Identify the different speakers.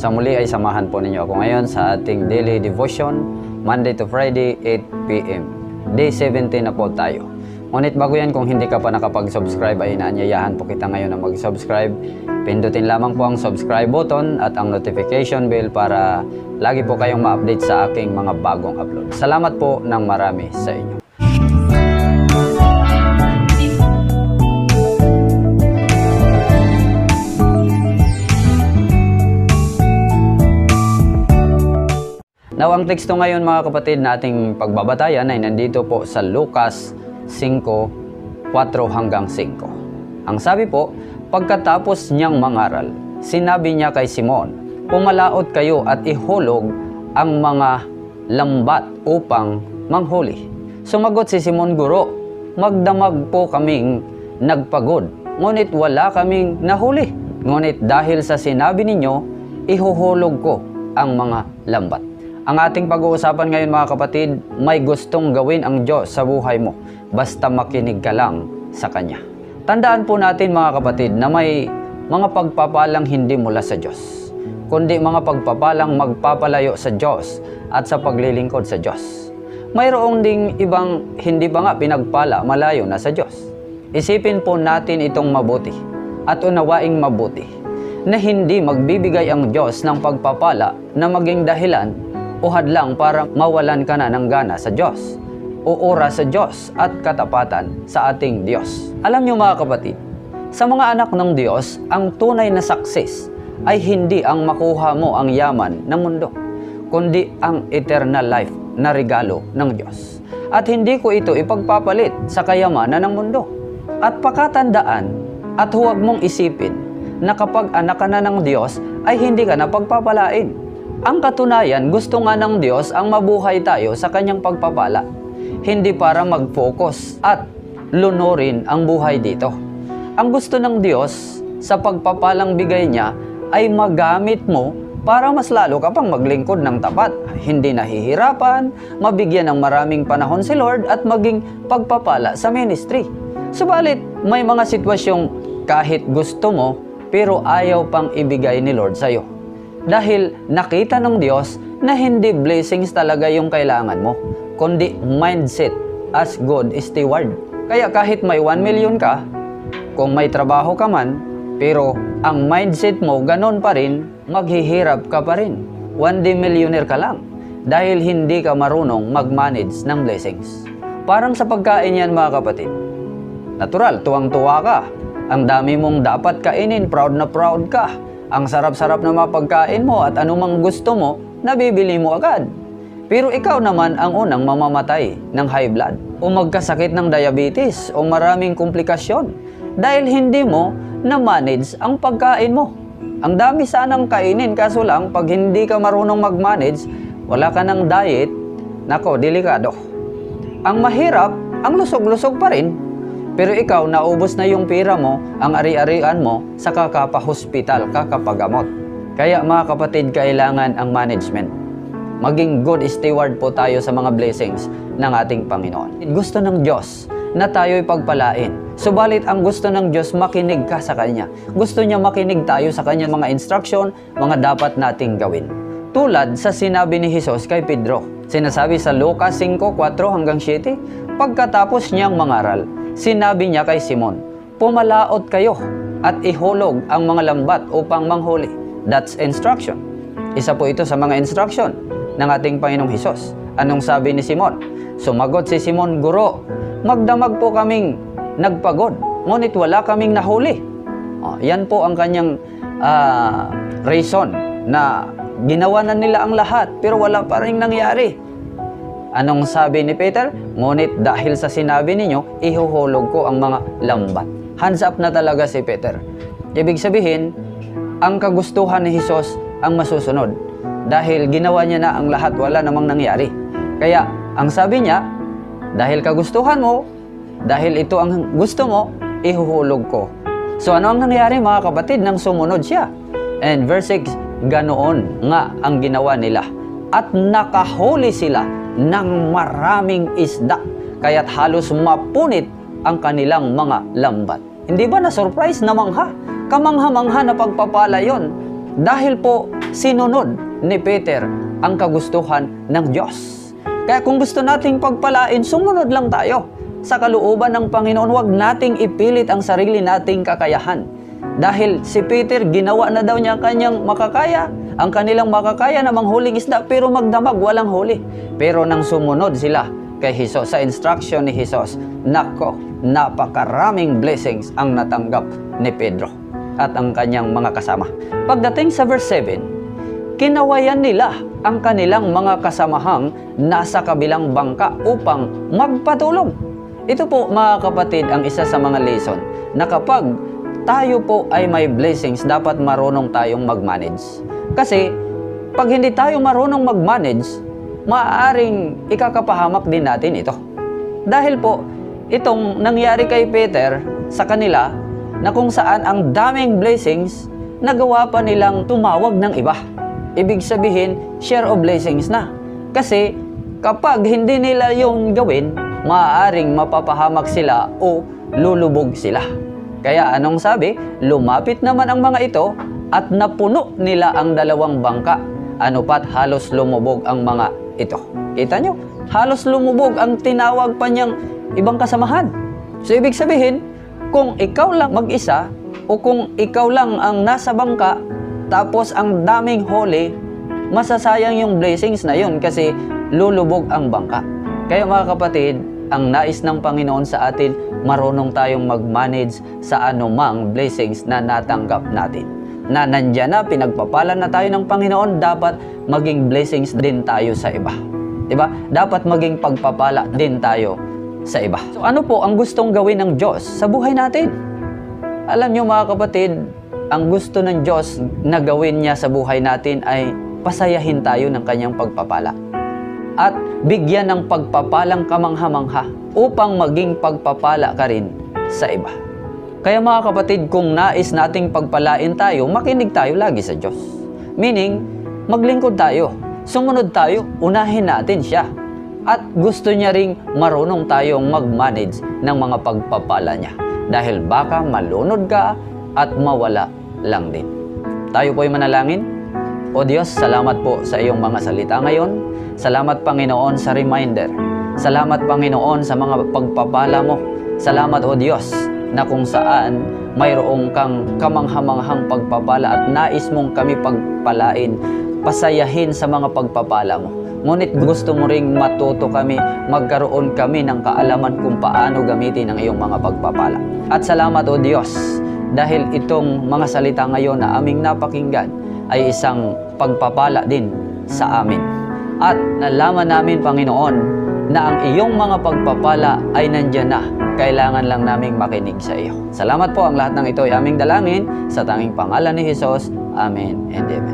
Speaker 1: Sa muli ay samahan po ninyo ako ngayon sa ating daily devotion, Monday to Friday, 8pm. Day 17 na po tayo. Ngunit bago yan, kung hindi ka pa nakapag-subscribe, ay inaanyayahan po kita ngayon na mag-subscribe. Pindutin lamang po ang subscribe button at ang notification bell para lagi po kayong ma-update sa aking mga bagong upload. Salamat po ng marami sa inyo. Now, ang teksto ngayon mga kapatid nating pagbabatayan ay nandito po sa Lucas 5, 4 hanggang 5. Ang sabi po, pagkatapos niyang mangaral, sinabi niya kay Simon, Pumalaot kayo at ihulog ang mga lambat upang manghuli. Sumagot si Simon Guro, Magdamag po kaming nagpagod, ngunit wala kaming nahuli. Ngunit dahil sa sinabi ninyo, ihuhulog ko ang mga lambat. Ang ating pag-uusapan ngayon mga kapatid, may gustong gawin ang Diyos sa buhay mo, basta makinig ka lang sa Kanya. Tandaan po natin mga kapatid na may mga pagpapalang hindi mula sa Diyos, kundi mga pagpapalang magpapalayo sa Diyos at sa paglilingkod sa Diyos. Mayroong ding ibang hindi pa nga pinagpala malayo na sa Diyos. Isipin po natin itong mabuti at unawaing mabuti na hindi magbibigay ang Diyos ng pagpapala na maging dahilan o hadlang para mawalan ka na ng gana sa Diyos o oras sa Diyos at katapatan sa ating Diyos. Alam niyo mga kapatid, sa mga anak ng Diyos, ang tunay na success ay hindi ang makuha mo ang yaman ng mundo, kundi ang eternal life na regalo ng Diyos. At hindi ko ito ipagpapalit sa kayamanan ng mundo. At pakatandaan at huwag mong isipin na kapag anak ka na ng Diyos ay hindi ka na pagpapalain. Ang katunayan, gusto nga ng Diyos ang mabuhay tayo sa kanyang pagpapala. Hindi para mag-focus at lunurin ang buhay dito. Ang gusto ng Diyos sa pagpapalang bigay niya ay magamit mo para mas lalo ka pang maglingkod ng tapat. Hindi nahihirapan, mabigyan ng maraming panahon si Lord at maging pagpapala sa ministry. Subalit, may mga sitwasyong kahit gusto mo, pero ayaw pang ibigay ni Lord sa'yo. Dahil nakita ng Diyos na hindi blessings talaga yung kailangan mo, kundi mindset as good steward. Kaya kahit may 1 million ka, kung may trabaho ka man, pero ang mindset mo ganon pa rin, maghihirap ka pa rin. One day millionaire ka lang dahil hindi ka marunong mag-manage ng blessings. Parang sa pagkain yan mga kapatid. Natural, tuwang-tuwa ka. Ang dami mong dapat kainin, proud na proud ka. Ang sarap-sarap na mga pagkain mo at anumang gusto mo, nabibili mo agad. Pero ikaw naman ang unang mamamatay ng high blood o magkasakit ng diabetes o maraming komplikasyon dahil hindi mo na-manage ang pagkain mo. Ang dami sanang kainin kaso lang pag hindi ka marunong mag-manage, wala ka ng diet, nako, delikado. Ang mahirap, ang lusog-lusog pa rin. Pero ikaw, naubos na yung pera mo, ang ari-arian mo sa kakapahospital, kakapagamot. Kaya mga kapatid, kailangan ang management maging good steward po tayo sa mga blessings ng ating Panginoon. Gusto ng Diyos na tayo'y pagpalain. Subalit ang gusto ng Diyos, makinig ka sa Kanya. Gusto niya makinig tayo sa Kanya mga instruction, mga dapat nating gawin. Tulad sa sinabi ni Jesus kay Pedro. Sinasabi sa Lucas 5:4 hanggang 7, pagkatapos niyang mangaral, sinabi niya kay Simon, Pumalaot kayo at ihulog ang mga lambat upang manghuli. That's instruction. Isa po ito sa mga instruction ng ating Panginoong Hesus. Anong sabi ni Simon? Sumagot si Simon, Guro, magdamag po kaming nagpagod, ngunit wala kaming nahuli. Oh, yan po ang kanyang ah, reason na ginawa na nila ang lahat pero wala pa rin nangyari. Anong sabi ni Peter? Ngunit dahil sa sinabi ninyo, ihuhulog ko ang mga lambat. Hands up na talaga si Peter. Ibig sabihin, ang kagustuhan ni Jesus ang masusunod. Dahil ginawa niya na ang lahat, wala namang nangyari. Kaya, ang sabi niya, dahil kagustuhan mo, dahil ito ang gusto mo, ihuhulog ko. So ano ang nangyari mga kapatid nang sumunod siya? And verse 6, ganoon nga ang ginawa nila. At nakahuli sila ng maraming isda. Kaya't halos mapunit ang kanilang mga lambat. Hindi ba na-surprise na mangha? Kamangha-mangha na pagpapala yon. Dahil po sinunod ni Peter ang kagustuhan ng Diyos. Kaya kung gusto nating pagpalain, sumunod lang tayo sa kalooban ng Panginoon. Huwag nating ipilit ang sarili nating kakayahan. Dahil si Peter, ginawa na daw niya ang kanyang makakaya, ang kanilang makakaya na manghuling isda, pero magdamag, walang huli. Pero nang sumunod sila kay Jesus, sa instruction ni Jesus, nako, napakaraming blessings ang natanggap ni Pedro at ang kanyang mga kasama. Pagdating sa verse 7, kinawayan nila ang kanilang mga kasamahang nasa kabilang bangka upang magpatulong. Ito po mga kapatid ang isa sa mga lesson na kapag tayo po ay may blessings, dapat marunong tayong mag-manage. Kasi pag hindi tayo marunong mag-manage, maaaring ikakapahamak din natin ito. Dahil po, itong nangyari kay Peter sa kanila na kung saan ang daming blessings, nagawa pa nilang tumawag ng iba. Ibig sabihin, share of blessings na. Kasi kapag hindi nila yung gawin, maaaring mapapahamak sila o lulubog sila. Kaya anong sabi? Lumapit naman ang mga ito at napuno nila ang dalawang bangka. Ano pat halos lumubog ang mga ito. Kita nyo? Halos lumubog ang tinawag pa niyang ibang kasamahan. So ibig sabihin, kung ikaw lang mag-isa o kung ikaw lang ang nasa bangka tapos ang daming huli, masasayang yung blessings na yun kasi lulubog ang bangka. Kaya mga kapatid, ang nais ng Panginoon sa atin, marunong tayong mag-manage sa anumang blessings na natanggap natin. Na nandyan na, pinagpapala na tayo ng Panginoon, dapat maging blessings din tayo sa iba. Diba? Dapat maging pagpapala din tayo sa iba. So ano po ang gustong gawin ng Diyos sa buhay natin? Alam nyo mga kapatid, ang gusto ng Diyos na gawin niya sa buhay natin ay pasayahin tayo ng kanyang pagpapala at bigyan ng pagpapalang kamangha-mangha upang maging pagpapala ka rin sa iba. Kaya mga kapatid, kung nais nating pagpalain tayo, makinig tayo lagi sa Diyos. Meaning, maglingkod tayo, sumunod tayo, unahin natin siya. At gusto niya ring marunong tayong mag-manage ng mga pagpapala niya. Dahil baka malunod ka at mawala lang din. Tayo po'y manalangin. O Diyos, salamat po sa iyong mga salita ngayon. Salamat Panginoon sa reminder. Salamat Panginoon sa mga pagpapala mo. Salamat o Diyos na kung saan mayroong kang kamanghamanghang pagpapala at nais mong kami pagpalain, pasayahin sa mga pagpapala mo. Ngunit gusto mo ring matuto kami, magkaroon kami ng kaalaman kung paano gamitin ang iyong mga pagpapala. At salamat o Diyos, dahil itong mga salita ngayon na aming napakinggan ay isang pagpapala din sa amin. At nalaman namin, Panginoon, na ang iyong mga pagpapala ay nandyan na. Kailangan lang naming makinig sa iyo. Salamat po ang lahat ng ito ay aming dalangin sa tanging pangalan ni Jesus. Amen and Amen.